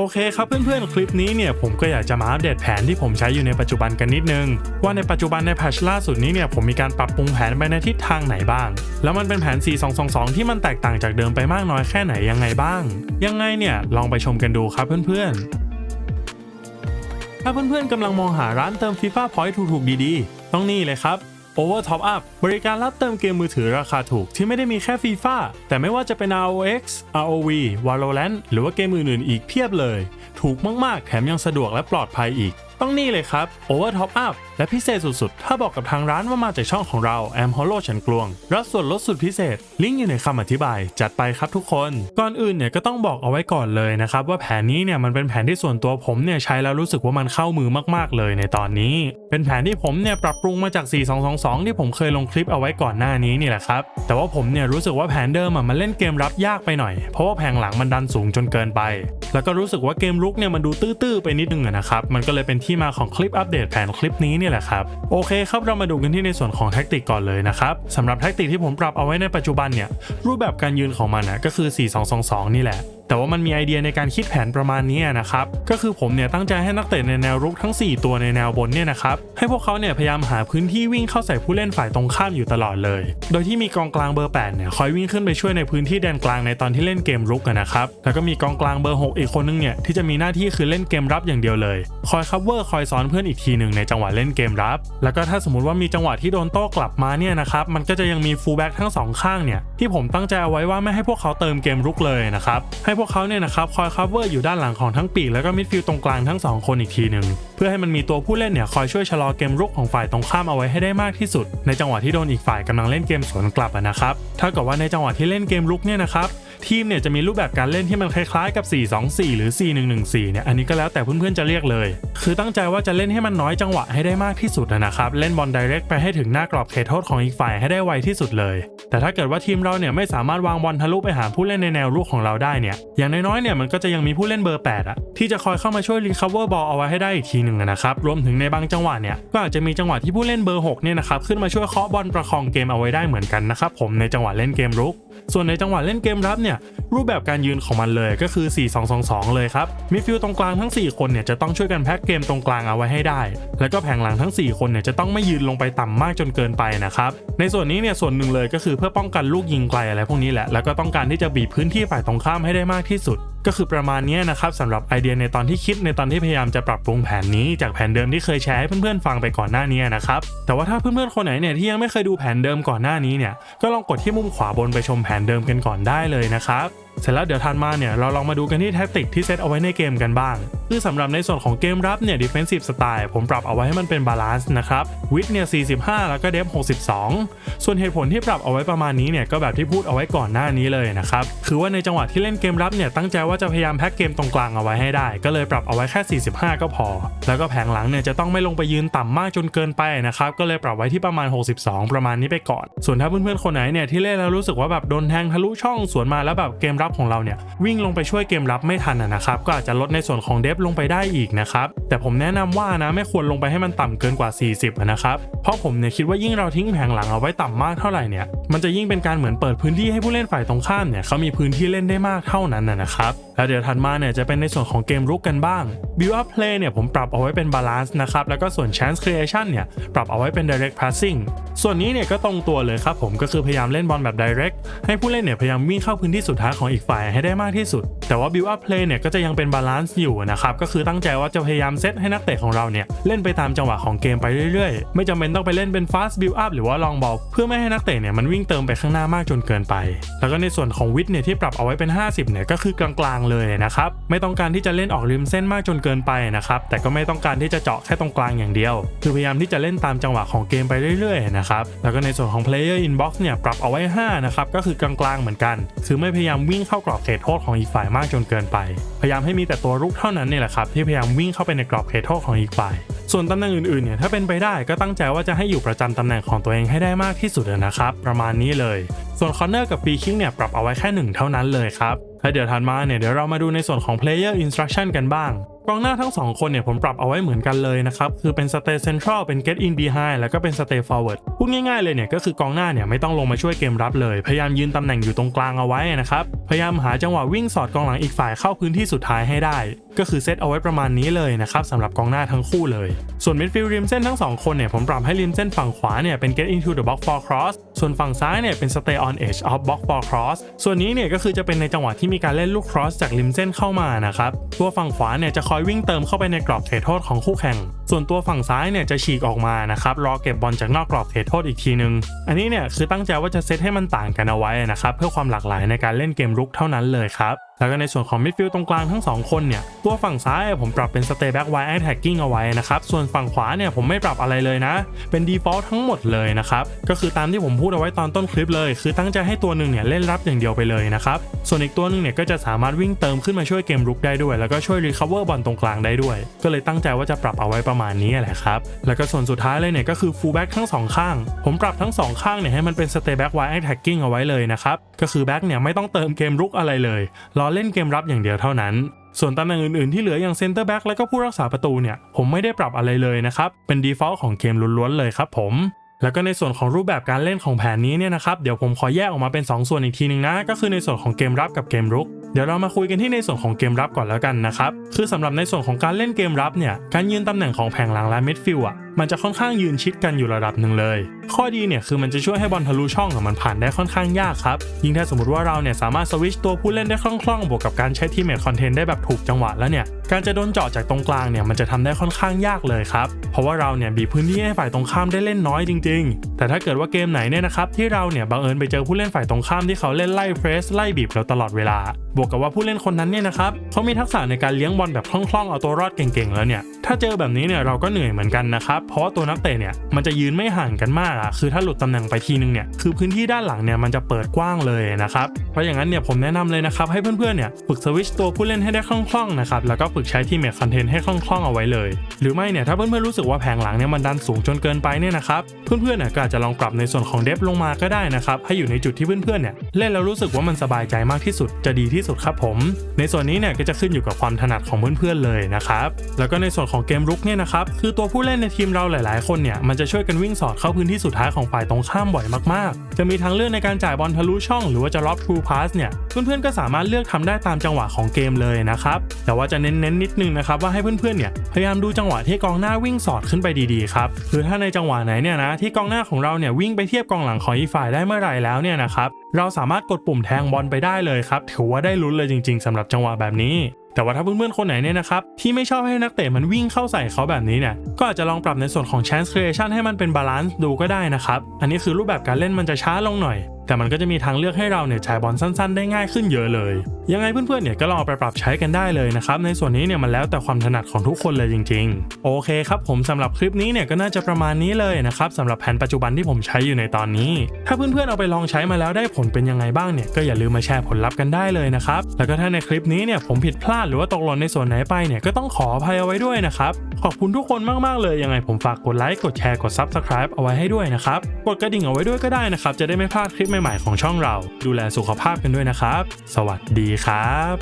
โอเคครับเพื่อนๆ คลิปนี้เนี่ยผมก็อยากจะมาอัปเดตแผนที่ผมใช้อยู่ในปัจจุบันกันนิดนึง ว่าในปัจจุบันในแพทชล่าสุดนี้เนี่ยผมมีการปรับปรุงแผนไปในทิศทางไหนบ้าง แล้วมันเป็นแผน 4222 ที่มันแตกต่างจากเดิมไปมากน้อยแค่ไหนยังไงบ้าง ยังไงเนี่ยลองไปชมกันดูครับเพื่อนๆ ถ้าเพื่อนๆกำลังมองหาร้านเติม FIFA Point ถูกๆดีๆ ต้องนี่เลยครับ Over Top Up บริการรับเติมเกมมือถือราคาถูกที่ไม่ได้มีแค่ FIFA แต่ไม่ว่าจะเป็น ROX ROV Valorant หรือว่าเกมอื่นๆอีกเพียบเลย ถูกมากๆ แถมยังสะดวกและปลอดภัยอีก ต้องนี่เลยครับ Over Top Up และพิเศษสุดๆ ถ้าบอกกับทางร้านว่ามาจากช่องของเรา Am Hollow ฉันกลวง รับส่วนลดสุดพิเศษ ลิงก์อยู่ในคำอธิบาย จัดไปครับทุกคน ก่อนอื่นเนี่ยก็ต้องบอกเอาไว้ก่อนเลยนะครับ ว่าแผนนี้เนี่ยมันเป็นแผนที่ส่วนตัวผมเนี่ยใช้แล้วรู้สึกว่ามันเข้ามือมากๆเลยในตอนนี้ เป็นแผนที่ผมเนี่ยปรับปรุงมาจาก 4222 ที่ผมเคยลงคลิปเอาไว้ก่อนหน้านี้นี่แหละครับ แต่ว่าผมเนี่ยรู้สึกว่าแผนเดิมอะมันเล่นเกมรับยากไปหน่อย เพราะว่าแผงหลังมันดันสูงจนเกินไป แล้วก็รู้สึกว่าเกมรุกเนี่ยมันดูตื้อๆไปนิดนึงนะครับ มันก็เลยเป็นที่มาของคลิปอัปเดตแผนคลิปนี้นี่แหละครับโอเคครับเรามาดูกันที่ในส่วนของแท็กติกก่อนเลยนะครับสำหรับแท็กติกที่ผมปรับเอาไว้ในปัจจุบันเนี่ยรูปแบบการยืนของมันนะก็คือ 4222 นี่แหละ แต่ว่ามันมีไอเดียในการคิดแผนประมาณนี้นะครับ ก็คือผมเนี่ยตั้งใจให้นักเตะในแนวรุกทั้ง 4 ตัวในแนวบนเนี่ยนะครับ ให้พวกเขาเนี่ยพยายามหาพื้นที่วิ่งเข้าใส่ผู้เล่นฝ่ายตรงข้ามอยู่ตลอดเลย โดยที่มีกองกลางเบอร์ 8 เนี่ยคอยวิ่งขึ้นไปช่วยในพื้นที่แดนกลางในตอนที่เล่นเกมรุกนะครับ แล้วก็มีกองกลางเบอร์ 6 อีกคนนึงเนี่ยที่จะมีหน้าที่คือเล่นเกมรับอย่างเดียวเลย คอยคัฟเวอร์คอยซ้อนเพื่อนอีกทีหนึ่งในจังหวะเล่นเกมรับ แล้วก็ถ้าสมมติว่ามีจังหวะที่โดนโต้กลับมาเนี่ยนะครับ มันก็จะยังมีฟูลแบ็กทั้งสองข้างเนี่ยที่ผมตั้งใจเอาไว้ว่าไม่ให้พวกเขาเติมเกมรุกเลยนะครับให้พวกเขาเนี่ยนะครับคอยคัฟเวอร์อยู่ด้านหลังของทั้งปีกแล้วก็มิดฟิลด์ตรงกลางทั้งสองคนอีกทีหนึ่ง เพื่อให้มันมีตัวผู้เล่นเนี่ยคอยช่วยชะลอเกมรุกของฝ่ายตรงข้ามเอาไว้ให้ได้มากที่สุด ในจังหวะที่โดนอีกฝ่ายกำลังเล่นเกมสวนกลับอะนะครับถ้ากับว่าในจังหวะที่เล่นเกมรุกเนี่ยนะครับทีมเนี่ยจะมีรูปแบบการเล่นที่มันคล้ายๆกับ 4-2-4 หรือ 4-1-1-4 เนี่ย อันนี้ก็แล้วแต่เพื่อนๆจะเรียกเลย คือตั้งใจว่าจะเล่นให้มันน้อยจังหวะให้ได้มากที่สุดนะครับ เล่นบอลไดเรกไปให้ถึงหน้ากรอบเขตโทษของอีกฝ่ายให้ได้ไวที่สุดเลย แต่ถ้าเกิดว่าทีมเราเนี่ยไม่สามารถวางบอลทะลุไปหาผู้เล่นในแนวลูกของเราได้เนี่ย อย่างน้อยๆ เนี่ยมันก็จะยังมีผู้เล่นเบอร์ 8อะที่จะคอยเข้ามาช่วยรีคัฟเวอร์บอลเอาไว้ให้ได้อีกทีหนึ่งนะครับรวมถึงในบางจังหวะเนี่ยก็อาจจะมีจังหวะที่ผู้เล่นเบอร์6เนี่ยนะครับขึ้นมาช่วยเคาะบอลประคองเกมเอาไว้ได้เหมือนกันนะครับผมในจังหวะเล่นเกมรุก ส่วนในจังหวะเล่นเกมรับเนี่ยรูปแบบการยืนของมันเลยก็คือ 4-2-2-2 เลยครับมิดฟิลด์ตรงกลางทั้ง 4 คนเนี่ยจะต้องช่วยกันแพ็กเกมตรงกลางเอาไว้ให้ได้ แล้วก็แผงหลังทั้ง 4 คนเนี่ยจะต้องไม่ยืนลงไปต่ำมากจนเกินไปนะครับในส่วนนี้เนี่ยส่วนหนึ่งเลยก็คือเพื่อป้องกันลูกยิงไกลอะไรพวกนี้แหละแล้วก็ต้องการที่จะบีบพื้นที่ฝ่ายตรงข้ามให้ได้มากที่สุดก็คือประมาณนี้นะครับสำหรับไอเดียในตอนที่คิดในตอนที่พยายามจะปรับปรุงแผนนี้จากแผนเดิมที่เคยแชร์ให้เพื่อนๆฟังไปก่อนหน้านี้นะครับแต่ว่าถ้าเพื่อนๆคนไหนเนี่ยที่ยังไม่เคยดูแผนเดิมก่อนหน้านี้เนี่ยก็ลองกดที่มุมขวาบนไปชมแผนเดิมกันก่อนได้เลยนะครับ เสร็จแล้วเดี๋ยวทันมาเนี่ยเราลองมาดูกันที่แท็กติกที่เซตเอาไว้ในเกมกันบ้าง คือสำหรับในส่วนของเกมรับเนี่ย defensive style ผมปรับเอาไว้ให้มันเป็นบาลานซ์นะครับวิดเนี่ย 45 แล้วก็เดฟ 62 ส่วนเหตุผลที่ปรับเอาไว้ประมาณนี้เนี่ยก็แบบที่พูดเอาไว้ก่อนหน้านี้เลยนะครับ คือว่าในจังหวะที่เล่นเกมรับเนี่ยตั้งใจว่าจะพยายามแพ็กเกมตรงกลางเอาไว้ให้ได้ ก็เลยปรับเอาไว้แค่ 45 ก็พอ แล้วก็แผงหลังเนี่ยจะต้องไม่ลงไปยืนต่ำมากจนเกินไปนะครับก็เลยปรับไว้ที่ประมาณ 62 ประมาณนี้ไปก่อน ส่วนถ้าเพื่อนๆคนไหนเนี่ยที่เล่นแล้วรู้สึกว่าแบบโดนแทงทะลุช่องสวนมาแล้วแบบเกมรับของเราเนี่ยวิ่งลงไปช่วยเกมรับไม่ทันนะครับก็อาจจะลดในส่วนของเดฟลงไปได้อีกนะครับแต่ผมแนะนำว่านะไม่ควรลงไปให้มันต่ำเกินกว่า 40นะครับเพราะผมเนี่ยคิดว่ายิ่งเราทิ้งแผงหลังเอาไว้ต่ำมากเท่าไหร่เนี่ย มันจะยิ่งเป็นการเหมือนเปิดพื้นที่ให้ผู้เล่นฝ่ายตรงข้ามเนี่ยเขามีพื้นที่เล่นได้มากเท่านั้นนะครับแล้วเดี๋ยวถัดมาเนี่ยจะเป็นในส่วนของเกมรุกกันบ้าง build up play เนี่ยผมปรับเอาไว้เป็น balance นะครับแล้วก็ส่วน chance creation เนี่ยปรับเอาไว้เป็น direct passing ส่วนนี้เนี่ยก็ตรงตัวเลยครับผมก็คือพยายามเล่นบอลแบบ direct ให้ผู้เล่นเนี่ยพยายามวิ่งเข้าพื้นที่สุดท้ายของอีกฝ่ายให้ได้มากที่สุด แต่ว่า build up play เนี่ยก็จะยังเป็น balance อยู่นะครับก็คือตั้งใจว่าจะพยายามเซตให้นักเตะของเราเนี่ยเล่นไปตามจังหวะของเกมไปเรื่อยๆ ไม่จำเป็นต้องไปเล่นเป็น fast build up หรือว่า long ball เพื่อไม่ให้นักเตะเนี่ยมันวิ่งเติมไปข้างหน้ามากจนเกินไป แล้วก็ในส่วนของวิดเนี่ยที่ปรับเอาไว้เป็น 50เนี่ยก็คือกลางๆเลยนะครับไม่ต้องการที่จะเล่นออกริมเส้นมากจนเกินไปนะครับแต่ก็ไม่ต้องการที่จะเจาะแค่ตรงกลางอย่างเดียว คือพยายามที่จะเล่นตามจังหวะของเกมไปเรื่อยๆนะครับแล้วก็ในส่วนของ player inbox เนี่ยปรับเอาไว้ 5 นะครับก็คือกลางๆเหมือนกัน คือไม่พยายามวิ่งเข้ากรอบเขตโทษของอีกฝ่ายมากจนเกินไป พยายามให้มีแต่ตัวรุกเท่านั้นเนี่ยแหละครับที่พยายามวิ่งเข้าไปในกรอบเขตโทษของอีกฝ่าย ส่วนตำแหน่งอื่นๆเนี่ยถ้าเป็นไปได้ก็ตั้งใจว่าจะให้อยู่ประจำตำแหน่งของตัวเองให้ได้มากที่สุดนะครับ ประมาณนี้เลย ส่วนคอนเนอร์กับฟรีคิกเนี่ยปรับเอาไว้แค่หนึ่งเท่านั้นเลยครับและเดี๋ยวถัดมาเนี่ยเดี๋ยวเรามาดูในส่วนของ player instruction กันบ้าง กองหน้าทั้งสองคนเนี่ยผมปรับเอาไว้เหมือนกันเลยนะครับ คือเป็น stay central เป็น get in behind แล้วก็เป็น stay forward พูดง่ายๆเลยเนี่ยก็คือกองหน้าเนี่ยไม่ต้องลงมาช่วยเกมรับเลย พยายามยืนตำแหน่งอยู่ตรงกลางเอาไว้นะครับ พยายามหาจังหวะวิ่งสอดกองหลังอีกฝ่ายเข้าพื้นที่สุดท้ายให้ได้ ก็คือเซตเอาไว้ประมาณนี้เลยนะครับสำหรับกองหน้าทั้งคู่เลย ส่วนมิดฟิลด์ริมเส้นทั้งสองคนเนี่ยผมปรับให้ริมเส้นฝั่งขวาเนี่ยเป็น get into the box for cross ส่วนฝั่งซ้ายเนี่ยเป็น stay on edge of box for cross ส่วนนี้เนี่ยก็คือจะเป็นในจังหวะที่มีการเล่นลูก cross จากริมเส้นเข้ามานะครับตัวฝั่งขวาเนี่ยจะคอยวิ่งเติมเข้าไปในกรอบเขตโทษของคู่แข่ง ส่วนตัวฝั่งซ้ายเนี่ยจะฉีกออกมานะครับรอเก็บบอลจากนอกกรอบเขตโทษอีกทีนึง อันนี้เนี่ยคือตั้งใจว่าจะเซตให้มันต่างกันเอาไว้นะครับเพื่อความหลากหลายในการเล่นเกมรุกเท่านั้นเลยครับ แล้วก็ในส่วนของมิดฟิลด์ตรงกลางทั้ง 2 คนเนี่ย ตัวฝั่งซ้ายผมปรับเป็น stay back wide attacking เอาไว้นะครับ ส่วนฝั่งขวาเนี่ยผมไม่ปรับอะไรเลยนะ เป็น default ทั้งหมดเลยนะครับ ก็คือตามที่ผมพูดเอาไว้ตอนต้นคลิปเลย คือตั้งใจให้ตัวหนึ่งเนี่ยเล่นรับอย่างเดียวไปเลยนะครับ ส่วนอีกตัวหนึ่งเนี่ยก็จะสามารถวิ่งเติมขึ้นมาช่วยเกมรุกได้ด้วย แล้วก็ช่วย recover บอลตรงกลางได้ด้วย ก็เลยตั้งใจว่าจะปรับเอาไว้ประมาณนี้แหละครับ แล้วก็ส่วนสุดท้ายเลยเนี่ยก็คือ full back ทั้งสองข้าง ผมปรับทั้งสองข้างเนี่ยให้มันเป็น stay back wide attacking เอาไว้เลยนะครับ ก็คือแบ็กเนี่ยไม่ต้องเติมเกมรุกอะไรเลยรอเล่นเกมรับอย่างเดียวเท่านั้น ส่วนตำแหน่งอื่นๆที่เหลืออย่างเซนเตอร์แบ็กแล้วก็ผู้รักษาประตูเนี่ย ผมไม่ได้ปรับอะไรเลยนะครับ เป็น default ของเกมล้วนๆเลยครับผมแล้วก็ในส่วนของรูปแบบการเล่นของแผนนี้เนี่ยนะครับเดี๋ยวผมขอแยกออกมาเป็น 2 ส่วนอีกทีนึงนะ ก็คือในส่วนของเกมรับกับเกมรุก เดี๋ยวเรามาคุยกันที่ในส่วนของเกมรับก่อนแล้วกันนะครับคือสำหรับในส่วนของการเล่นเกมรับเนี่ยการยืนตำแหน่งของแผงหลังและมิดฟิลด์อะ มันจะค่อนข้างยืนชิดกันอยู่ระดับหนึ่งเลย ข้อดีเนี่ยคือมันจะช่วยให้บอลทะลุช่องอะมันผ่านได้ค่อนข้างยากครับ ยิ่งถ้าสมมติว่าเราเนี่ยสามารถสวิชตัวผู้เล่นได้คล่องๆ บวกกับการใช้ทีมเมทคอนเทนต์ได้แบบถูกจังหวะแล้วเนี่ย การจะโดนเจาะจากตรงกลางเนี่ยมันจะทำได้ค่อนข้างยากเลยครับ เพราะว่าเราเนี่ยบีพื้นที่ให้ฝ่ายตรงข้ามได้เล่นน้อยจริง ๆ แต่ถ้าเกิดว่าเกมไหนเนี่ยนะครับที่เราเนี่ยบังเอิญไปเจอผู้เล่นฝ่ายตรงข้ามที่เขาเล่นไล่เพรสไล่บีบเราตลอดเวลา บวกกับว่าผู้เล่นคนนั้นเนี่ยนะครับเขามีทักษะในการเลี้ยงบอลแบบคล่องๆเอาตัวรอดเก่งๆ แล้วเนี่ยถ้าเจอแบบนี้เนี่ยเราก็เหนื่อยเหมือนกันนะครับเพราะว่าตัวนักเตะเนี่ยมันจะยืนไม่ห่างกันมากอะคือถ้าหลุดตำแหน่งไปทีนึงเนี่ยคือพื้นที่ด้านหลังเนี่ยมันจะเปิดกว้างเลยนะครับเพราะอย่างนั้นเนี่ยผมแนะนำเลยนะครับให้เพื่อนๆเนี่ยฝึกสวิชตัวผู้เล่นให้ได้คล่องๆนะครับแล้วก็ฝึกใช้ทีเมทคอนเทนต์ให้คล่องๆเอาไว้เลย หรือไม่เนี่ยถ้าเพื่อนๆรู้สึกว่าแผงหลังเนี่ยมันดันสูงจนเกินไปเนี่ยนะครับเพื่อนๆเนี่ยก็อาจจะลองปรับในส่วนของเดฟลงมาก็ได้นะครับให้อยู่ในจุดที่เพื่อนๆเนี่ยเล่นแล้วรู้สึกว่ามันสบายใจมากที่สุดจะดีที่สุดครับผม ในส่วนนี้เนี่ยก็จะขึ้นอยู่กับความถนัดของเพื่อนๆเลยนะครับแล้วก็ในส่วนของเกมรุกเนี่ยนะครับคือตัวผู้เล่นในทีมเราหลาย ๆ คนเนี่ยมันจะช่วยกันวิ่งสอดเข้าพื้นที่สุดท้ายของฝ่ายตรงข้ามบ่อยมากๆ จะมีทางเลือกในการจ่ายบอลทะลุช่องหรือว่าจะล็อบทรูพาสเนี่ยเพื่อน ๆ ก็สามารถเลือกทำได้ตามจังหวะของเกมเลยนะครับแต่ว่าจะเน้นๆนิดนึงนะครับว่าให้เพื่อน ๆ เนี่ยพยายามดูจังหวะที่กองหน้าวิ่งสอดขึ้นไปดีๆครับคือถ้าในจังหวะไหนเนี่ยนะที่กองหน้าของเราเนี่ยวิ่งไปเทียบกองหลังของอีกฝ่ายได้เมื่อไหร่แล้วเนี่ยนะครับเราสามารถกดปุ่มแทงบอลไปได้เลยครับถือว่าได้ลุ้นเลยจริง ๆสำหรับจังหวะแบบนี้ แต่ว่าถ้าเพื่อนๆคนไหนเนี่ยนะครับที่ไม่ชอบให้นักเตะมันวิ่งเข้าใส่เขาแบบนี้เนี่ยก็อาจจะลองปรับในส่วนของ chance creation ให้มันเป็นบาลานซ์ดูก็ได้นะครับอันนี้คือรูปแบบการเล่นมันจะช้าลงหน่อย แต่มันก็จะมีทางเลือกให้เราเนี่ยจ่ายบอลสั้นๆ ได้ง่ายขึ้นเยอะเลย ยังไงเพื่อนๆเนี่ยก็ลองไปปรับใช้กันได้เลยนะครับในส่วนนี้เนี่ยมันแล้วแต่ความถนัดของทุกคนเลยจริง ๆ โอเคครับผมสำหรับคลิปนี้เนี่ยก็น่าจะประมาณนี้เลยนะครับสำหรับแผนปัจจุบันที่ผมใช้อยู่ในตอนนี้ ถ้าเพื่อนๆเอาไปลองใช้มาแล้วได้ผลเป็นยังไงบ้างเนี่ยก็อย่าลืมมาแชร์ผลลัพธ์กันได้เลยนะครับแล้วก็ถ้าในคลิปนี้เนี่ยผมผิดพลาดหรือว่าตกหล่นในส่วนไหนไปเนี่ยก็ต้องขออภัยเอาไว้ด้วยนะครับขอบคุณทุกคนมากๆเลยยังไงผมฝากกดไลค์กดแชร์กด Subscribe เอาไว้ให้ด้วยนะครับกดกระดิ่งเอาไว้ด้วยก็ได้นะครับจะได้ไม่พลาดคลิปใหม่ๆของช่องเรา ดูแลสุขภาพกันด้วยนะครับ สวัสดีครับ